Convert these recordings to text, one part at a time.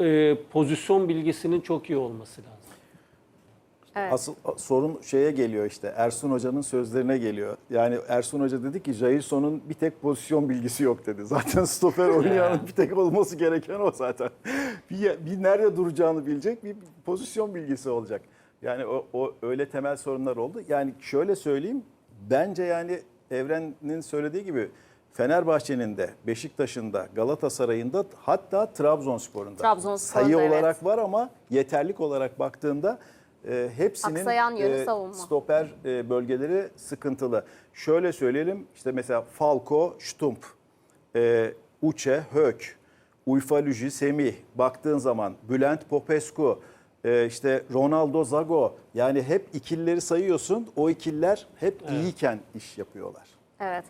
e, pozisyon bilgisinin çok iyi olması lazım. Evet. Asıl sorun şeye geliyor işte Ersun Hoca'nın sözlerine geliyor. Yani Ersun Hoca dedi ki Jailson'un bir tek pozisyon bilgisi yok dedi. Zaten stoper oynayanın bir tek olması gereken o zaten. bir, bir nerede duracağını bilecek bir pozisyon bilgisi olacak. Yani o, o öyle temel sorunlar oldu. Yani şöyle söyleyeyim bence yani Evren'in söylediği gibi Fenerbahçe'nin de Beşiktaş'ın da Galatasaray'ın da hatta Trabzonspor'un da Trabzonspor'un sayı evet. olarak var ama yeterlik olarak baktığında e, hepsinin Aksayan yönü e, savunma. stoper e, bölgeleri sıkıntılı. Şöyle söyleyelim işte mesela Falco, Stump, e, Uçe, Hök, Uyfaluji, Semih baktığın zaman Bülent Popescu, e, işte Ronaldo Zago yani hep ikilileri sayıyorsun. O ikililer hep iyiyken iş yapıyorlar. Evet.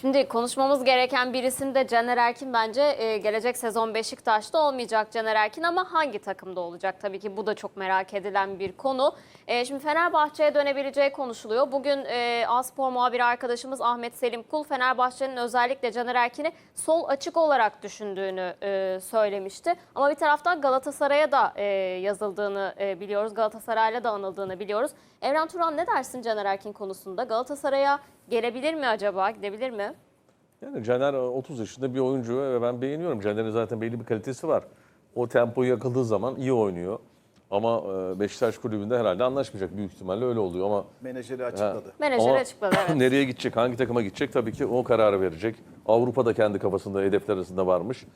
Şimdi konuşmamız gereken bir isim de Caner Erkin bence e, gelecek sezon Beşiktaş'ta olmayacak Caner Erkin ama hangi takımda olacak? Tabii ki bu da çok merak edilen bir konu. E, şimdi Fenerbahçe'ye dönebileceği konuşuluyor. Bugün e, Aspor muhabiri arkadaşımız Ahmet Selim Kul Fenerbahçe'nin özellikle Caner Erkin'i sol açık olarak düşündüğünü e, söylemişti. Ama bir taraftan Galatasaray'a da e, yazıldığını e, biliyoruz. Galatasaray'la da anıldığını biliyoruz. Evren Turan ne dersin Caner Erkin konusunda? Galatasaray'a gelebilir mi acaba? Gidebilir mi? Yani Caner 30 yaşında bir oyuncu ve ben beğeniyorum. Caner'in zaten belli bir kalitesi var. O tempoyu yakaladığı zaman iyi oynuyor. Ama e, Beşiktaş kulübünde herhalde anlaşmayacak. Büyük ihtimalle öyle oluyor ama Menajeri açıkladı. Menajeri ama açıkladı evet. nereye gidecek, hangi takıma gidecek tabii ki o kararı verecek. Avrupa'da kendi kafasında hedefler arasında varmış.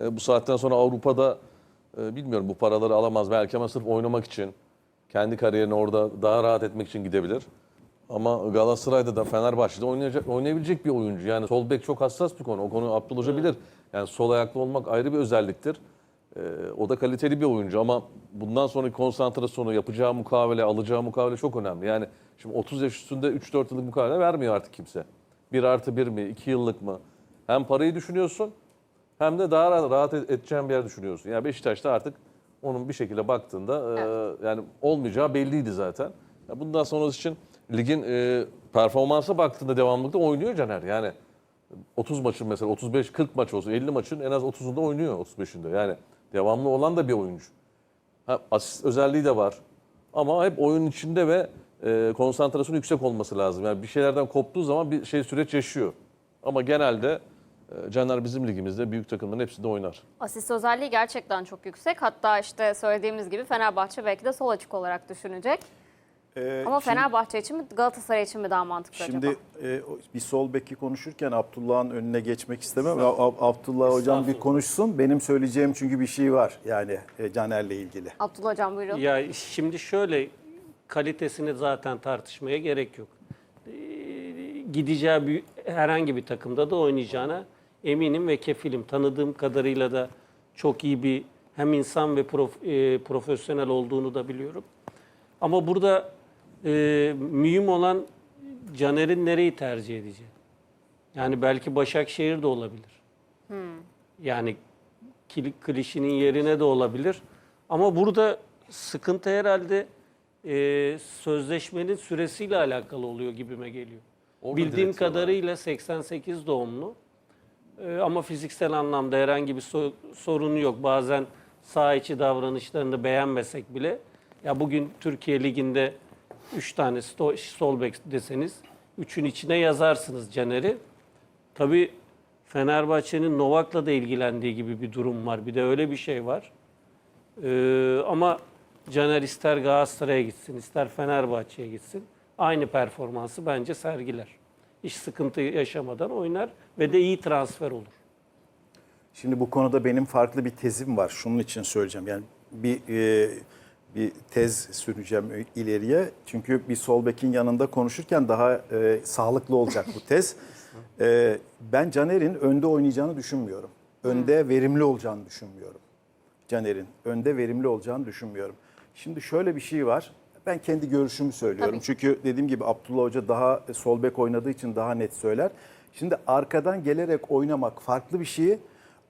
E, bu saatten sonra Avrupa'da e, bilmiyorum bu paraları alamaz belki ama sırf oynamak için, kendi kariyerini orada daha rahat etmek için gidebilir. Ama Galatasaray'da da Fenerbahçe'de oynayacak, oynayabilecek bir oyuncu. Yani sol bek çok hassas bir konu. O konu Abdullah Hoca bilir. Yani sol ayaklı olmak ayrı bir özelliktir. Ee, o da kaliteli bir oyuncu ama bundan sonraki konsantrasyonu, yapacağı mukavele, alacağı mukavele çok önemli. Yani şimdi 30 yaş üstünde 3-4 yıllık mukavele vermiyor artık kimse. 1 artı 1 mi, 2 yıllık mı? Hem parayı düşünüyorsun hem de daha rahat, rahat edeceğin bir yer düşünüyorsun. Yani Beşiktaş'ta artık onun bir şekilde baktığında e, yani olmayacağı belliydi zaten. Ya bundan sonrası için ligin e, performansa baktığında devamlılıkta oynuyor Caner. Yani 30 maçın mesela 35-40 maç olsun 50 maçın en az 30'unda oynuyor 35'inde. Yani devamlı olan da bir oyuncu. Ha, asist özelliği de var. Ama hep oyunun içinde ve e, konsantrasyonu yüksek olması lazım. Yani bir şeylerden koptuğu zaman bir şey süreç yaşıyor. Ama genelde e, Caner bizim ligimizde büyük takımların hepsinde oynar. Asist özelliği gerçekten çok yüksek. Hatta işte söylediğimiz gibi Fenerbahçe belki de sol açık olarak düşünecek. Ee, Ama şimdi- Fenerbahçe için mi Galatasaray için mi daha mantıklı Şimdi acaba? e, o- bir sol beki konuşurken Abdullah'ın önüne geçmek istemem. Ab- Ab- Abdullah hocam bir konuşsun. Benim söyleyeceğim çünkü bir şey var yani e, Caner'le ilgili. Abdullah Hocam buyurun. Ya şimdi şöyle kalitesini zaten tartışmaya gerek yok. Ee, Gideceği bir, herhangi bir takımda da oynayacağına eminim ve kefilim. Tanıdığım kadarıyla da çok iyi bir hem insan ve prof- e, profesyonel olduğunu da biliyorum. Ama burada e, mühim olan Caner'in nereyi tercih edeceği. Yani belki Başakşehir de olabilir. Yani kili- klişinin yerine de olabilir. Ama burada sıkıntı herhalde e, sözleşmenin süresiyle alakalı oluyor gibime geliyor. Orada Bildiğim direktif var. kadarıyla 88 doğumlu. E, ama fiziksel anlamda herhangi bir so- sorunu yok. Bazen sağ içi davranışlarını beğenmesek bile ya bugün Türkiye Ligi'nde 3 tane sol bek deseniz 3'ün içine yazarsınız Caner'i. Tabii Fenerbahçe'nin Novak'la da ilgilendiği gibi bir durum var. Bir de öyle bir şey var. Ee, ama Caner ister Galatasaray'a gitsin, ister Fenerbahçe'ye gitsin. Aynı performansı bence sergiler. Hiç sıkıntı yaşamadan oynar ve de iyi transfer olur. Şimdi bu konuda benim farklı bir tezim var. Şunun için söyleyeceğim. Yani bir e, bir tez süreceğim ileriye. Çünkü bir sol bekin yanında konuşurken daha e, sağlıklı olacak bu tez. E, ben Caner'in önde oynayacağını düşünmüyorum. Önde verimli olacağını düşünmüyorum. Caner'in önde verimli olacağını düşünmüyorum. Şimdi şöyle bir şey var. Ben kendi görüşümü söylüyorum. Tabii. Çünkü dediğim gibi Abdullah Hoca daha sol bek oynadığı için daha net söyler. Şimdi arkadan gelerek oynamak farklı bir şey.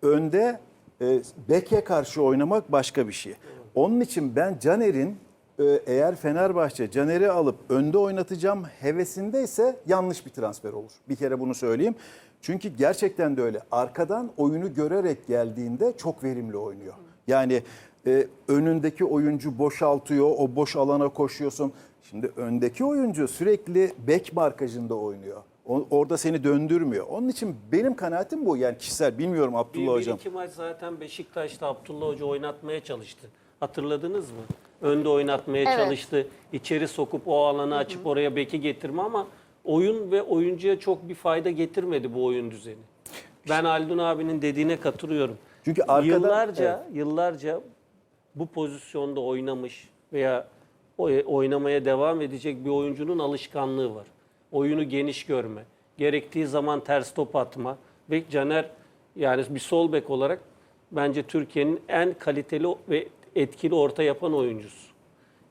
Önde e, beke karşı oynamak başka bir şey. Onun için ben Caner'in e, eğer Fenerbahçe Caner'i alıp önde oynatacağım hevesindeyse yanlış bir transfer olur. Bir kere bunu söyleyeyim. Çünkü gerçekten de öyle. Arkadan oyunu görerek geldiğinde çok verimli oynuyor. Yani e, önündeki oyuncu boşaltıyor, o boş alana koşuyorsun. Şimdi öndeki oyuncu sürekli bek markajında oynuyor. O- orada seni döndürmüyor. Onun için benim kanaatim bu. Yani kişisel bilmiyorum Bir, Abdullah bir hocam. iki maç zaten Beşiktaş'ta Abdullah Hoca oynatmaya çalıştı. Hatırladınız mı? Önde oynatmaya Evet. çalıştı. İçeri sokup o alanı açıp oraya beki getirme ama oyun ve oyuncuya çok bir fayda getirmedi bu oyun düzeni. Ben Aldun abinin dediğine katılıyorum. Çünkü arkada- yıllarca yıllarca bu pozisyonda oynamış veya oy- oynamaya devam edecek bir oyuncunun alışkanlığı var. Oyunu geniş görme, gerektiği zaman ters top atma ve Caner yani bir sol bek olarak bence Türkiye'nin en kaliteli ve etkili orta yapan oyuncusu.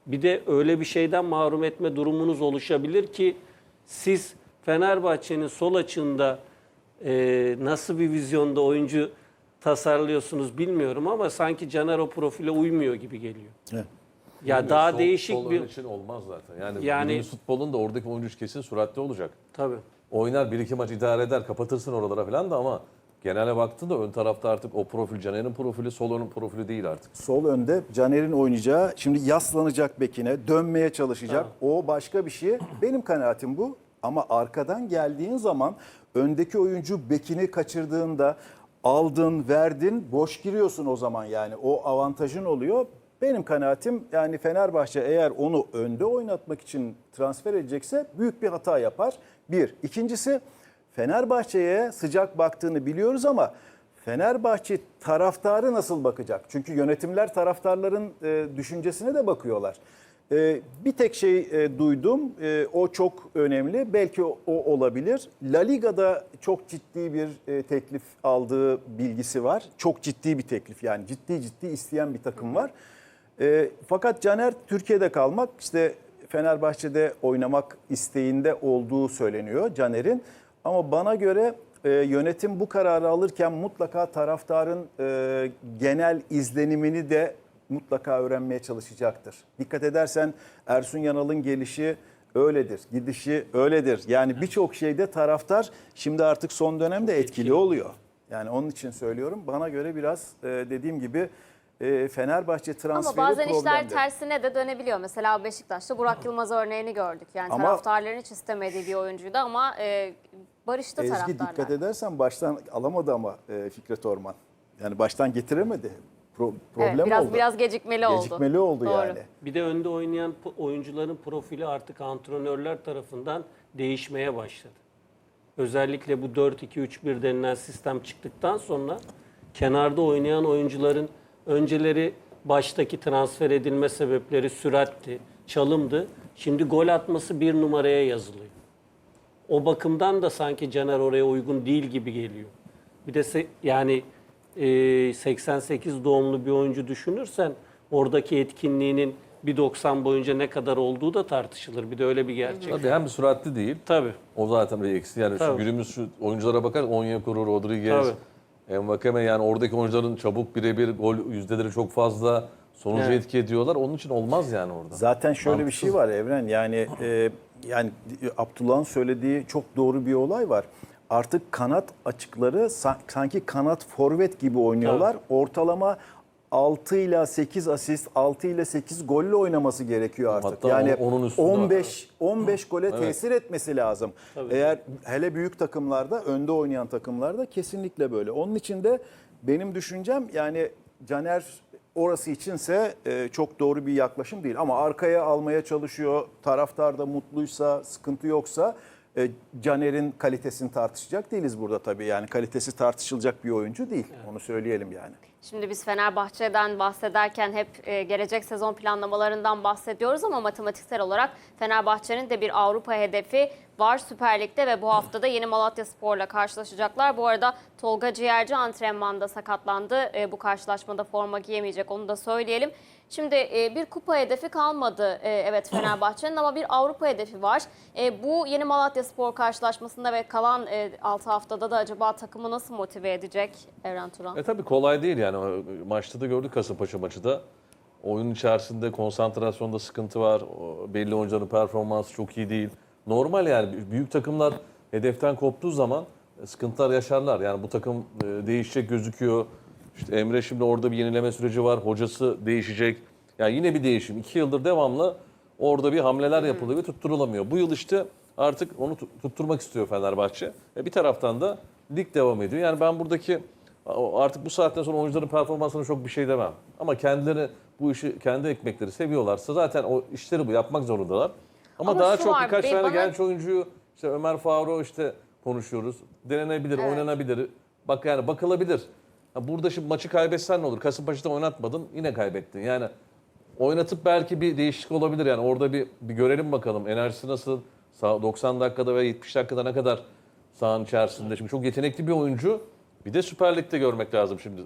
Bir de öyle bir şeyden mahrum etme durumunuz oluşabilir ki siz Fenerbahçe'nin sol açığında e, nasıl bir vizyonda oyuncu tasarlıyorsunuz bilmiyorum ama sanki Caner o profile uymuyor gibi geliyor. Evet. Ya daha Sol- değişik sol bir için olmaz zaten. Yani, Yani- futbolun da oradaki oyuncu kesin süratli olacak. tabii. Oynar bir iki maç idare eder kapatırsın oralara falan da ama genele baktığında ön tarafta artık o profil Caner'in profili sol önün profili değil artık. Sol önde Caner'in oynayacağı şimdi yaslanacak bekine dönmeye çalışacak. O başka bir şey. Benim kanaatim bu. Ama arkadan geldiğin zaman öndeki oyuncu bekini kaçırdığında aldın, verdin, boş giriyorsun o zaman yani. O avantajın oluyor. Benim kanaatim yani Fenerbahçe eğer onu önde oynatmak için transfer edecekse büyük bir hata yapar. Bir. İkincisi Fenerbahçe'ye sıcak baktığını biliyoruz ama Fenerbahçe taraftarı nasıl bakacak? Çünkü yönetimler taraftarların e, düşüncesine de bakıyorlar. E, bir tek şey e, duydum, e, o çok önemli. Belki o, o olabilir. La Liga'da çok ciddi bir e, teklif aldığı bilgisi var. Çok ciddi bir teklif yani ciddi ciddi isteyen bir takım var. E, fakat Caner Türkiye'de kalmak işte Fenerbahçe'de oynamak isteğinde olduğu söyleniyor Caner'in. Ama bana göre e, yönetim bu kararı alırken mutlaka taraftarın e, genel izlenimini de mutlaka öğrenmeye çalışacaktır. Dikkat edersen Ersun Yanal'ın gelişi öyledir, gidişi öyledir. Yani birçok şeyde taraftar şimdi artık son dönemde etkili oluyor. Yani onun için söylüyorum. Bana göre biraz e, dediğim gibi e, Fenerbahçe transferi Ama bazen işler problemli. tersine de dönebiliyor. Mesela Beşiktaş'ta Burak Yılmaz örneğini gördük. Yani Ama- taraftarların hiç istemediği bir oyuncuydu ama e, barıştı Ezgi taraftarlar. dikkat edersen baştan alamadı ama e, Fikret Orman. Yani baştan getiremedi. Pro- problem Evet, biraz oldu. biraz gecikmeli oldu. Gecikmeli oldu Doğru. yani. Bir de önde oynayan oyuncuların profili artık antrenörler tarafından değişmeye başladı. Özellikle bu 4-2-3-1 denilen sistem çıktıktan sonra kenarda oynayan oyuncuların önceleri baştaki transfer edilme sebepleri süratti, çalımdı. Şimdi gol atması bir numaraya yazılıyor. O bakımdan da sanki Caner oraya uygun değil gibi geliyor. Bir de se- yani e, 88 doğumlu bir oyuncu düşünürsen oradaki etkinliğinin 1.90 boyunca ne kadar olduğu da tartışılır. Bir de öyle bir gerçek. Tabii hem süratli değil. Tabii. O zaten bir eksi. Yani şu Tabii. günümüz şu oyunculara bakar Onyekuru, Rodriguez, Envakame yani oradaki oyuncuların çabuk birebir gol yüzdeleri çok fazla. Sonucu Evet. etki ediyorlar. Onun için olmaz yani orada. Zaten şöyle bir şey var Evren yani e, yani Abdullah'ın söylediği çok doğru bir olay var. Artık kanat açıkları sa- sanki kanat forvet gibi oynuyorlar. Ortalama 6 ile 8 asist, 6 ile 8 golle oynaması gerekiyor artık. Hatta yani onun- onun üstünde 15 15 gole tesir etmesi lazım. Tabii. Eğer hele büyük takımlarda, önde oynayan takımlarda kesinlikle böyle. Onun için de benim düşüncem yani Caner orası içinse e, çok doğru bir yaklaşım değil. Ama arkaya almaya çalışıyor. Taraftar da mutluysa, sıkıntı yoksa e, Caner'in kalitesini tartışacak değiliz burada tabii. Yani kalitesi tartışılacak bir oyuncu değil. Onu söyleyelim yani. Şimdi biz Fenerbahçe'den bahsederken hep e, gelecek sezon planlamalarından bahsediyoruz ama matematiksel olarak Fenerbahçe'nin de bir Avrupa hedefi var Süper Lig'de ve bu hafta da yeni Malatya Spor'la karşılaşacaklar. Bu arada Tolga Ciğerci antrenmanda sakatlandı. E, bu karşılaşmada forma giyemeyecek onu da söyleyelim. Şimdi e, bir kupa hedefi kalmadı evet Fenerbahçe'nin ama bir Avrupa hedefi var. Bu yeni Malatya Spor karşılaşmasında ve kalan e, 6 haftada da acaba takımı nasıl motive edecek Evren Turan? E tabii kolay değil yani. O Maçta da gördük Kasımpaşa maçı da. Oyun içerisinde konsantrasyonda sıkıntı var. Belli oyuncuların performansı çok iyi değil. Normal yani büyük takımlar hedeften koptuğu zaman e, sıkıntılar yaşarlar. Yani bu takım e, değişecek gözüküyor. İşte Emre şimdi orada bir yenileme süreci var. Hocası değişecek. Yani yine bir değişim. İki yıldır devamlı orada bir hamleler yapılıyor ve tutturulamıyor. Bu yıl işte artık onu tut- tutturmak istiyor Fenerbahçe. E bir taraftan da lig devam ediyor. Yani ben buradaki artık bu saatten sonra oyuncuların performansına çok bir şey demem. Ama kendileri bu işi kendi ekmekleri seviyorlarsa zaten o işleri bu yapmak zorundalar. Ama, Ama daha çok var, birkaç tane bana- genç oyuncuyu işte Ömer Faruk'u işte konuşuyoruz. Denenebilir, Evet. oynanabilir. Bak yani bakılabilir. Ha burada şimdi maçı kaybetsen ne olur? Kasımpaşa'da oynatmadın yine kaybettin. Yani oynatıp belki bir değişiklik olabilir yani orada bir, bir görelim bakalım enerjisi nasıl? Sağ- 90 dakikada ve 70 dakikada ne kadar sahanın içerisinde. Şimdi çok yetenekli bir oyuncu. Bir de Süper Lig'de görmek lazım şimdi